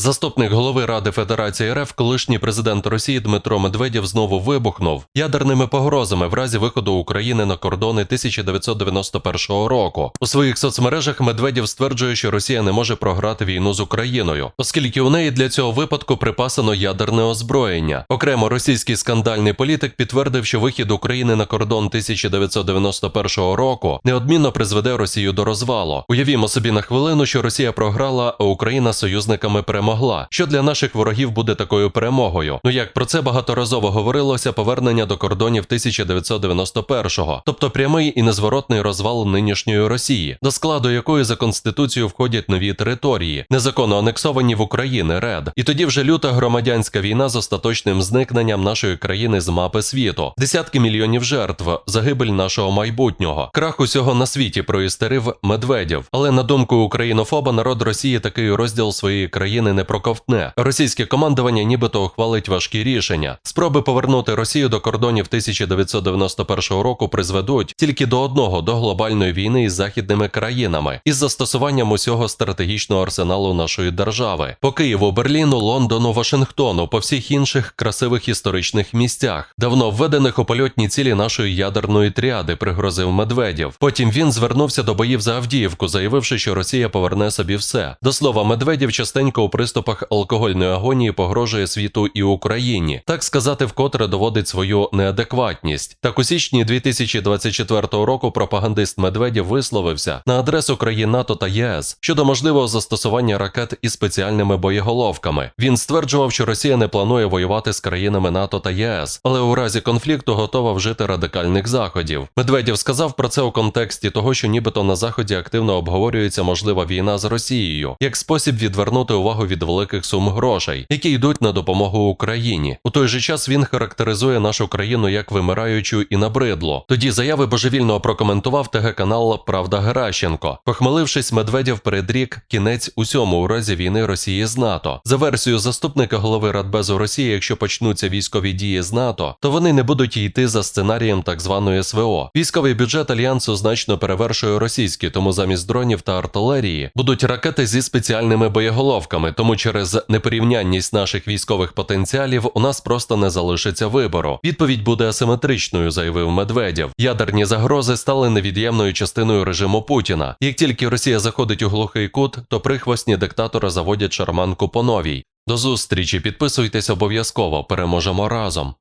Заступник голови Ради Федерації РФ, колишній президент Росії Дмитро Медведєв знову вибухнув ядерними погрозами в разі виходу України на кордони 1991 року. У своїх соцмережах Медведєв стверджує, що Росія не може програти війну з Україною, оскільки у неї для цього випадку припасано ядерне озброєння. Окремо російський скандальний політик підтвердив, що вихід України на кордон 1991 року неодмінно призведе Росію до розвалу. Уявімо собі на хвилину, що Росія програла, а Україна союзниками перемогла. Що для наших ворогів буде такою перемогою? Ну як про це багаторазово говорилося повернення до кордонів 1991-го, тобто прямий і незворотний розвал нинішньої Росії, до складу якої за конституцією входять нові території, незаконно анексовані в Україні РЕД. І тоді вже люта громадянська війна з остаточним зникненням нашої країни з мапи світу, десятки мільйонів жертв, загибель нашого майбутнього, крах усього на світі проістерив Медведєв. Але на думку українофоба, народ Росії такий розділ своєї країни не проковтне. Російське командування нібито ухвалить важкі рішення. Спроби повернути Росію до кордонів 1991 року призведуть тільки до одного до глобальної війни із західними країнами із застосуванням усього стратегічного арсеналу нашої держави по Києву, Берліну, Лондону, Вашингтону, по всіх інших красивих історичних місцях, давно введених у польотні цілі нашої ядерної тріади, пригрозив Медведєв. Потім він звернувся до боїв за Авдіївку, заявивши, що Росія поверне собі все. До слова, Медведєв частенько у приступах алкогольної агонії погрожує світу і Україні. Так сказати, вкотре доводить свою неадекватність. Так у січні 2024 року пропагандист Медведєв висловився на адресу країн НАТО та ЄС щодо можливого застосування ракет із спеціальними боєголовками. Він стверджував, що Росія не планує воювати з країнами НАТО та ЄС, але у разі конфлікту готова вжити радикальних заходів. Медведєв сказав про це у контексті того, що нібито на заході активно обговорюється можлива війна з Росією як спосіб відвернути увагу від великих сум грошей, які йдуть на допомогу Україні. У той же час він характеризує нашу країну як вимираючу і набридло. Тоді заяви божевільного прокоментував ТГ канал Правда Геращенко. Похмелившись, Медведєв передрік кінець усьому у разі війни Росії з НАТО. За версією заступника голови Радбезу Росії, якщо почнуться військові дії з НАТО, то вони не будуть йти за сценарієм так званої СВО. Військовий бюджет альянсу значно перевершує російський, тому замість дронів та артилерії будуть ракети зі спеціальними боєголовками. Тому через непорівнянність наших військових потенціалів у нас просто не залишиться вибору. Відповідь буде асиметричною, заявив Медведєв. Ядерні загрози стали невід'ємною частиною режиму Путіна. Як тільки Росія заходить у глухий кут, то прихвостні диктатора заводять шарманку по новій. До зустрічі, підписуйтесь обов'язково, переможемо разом.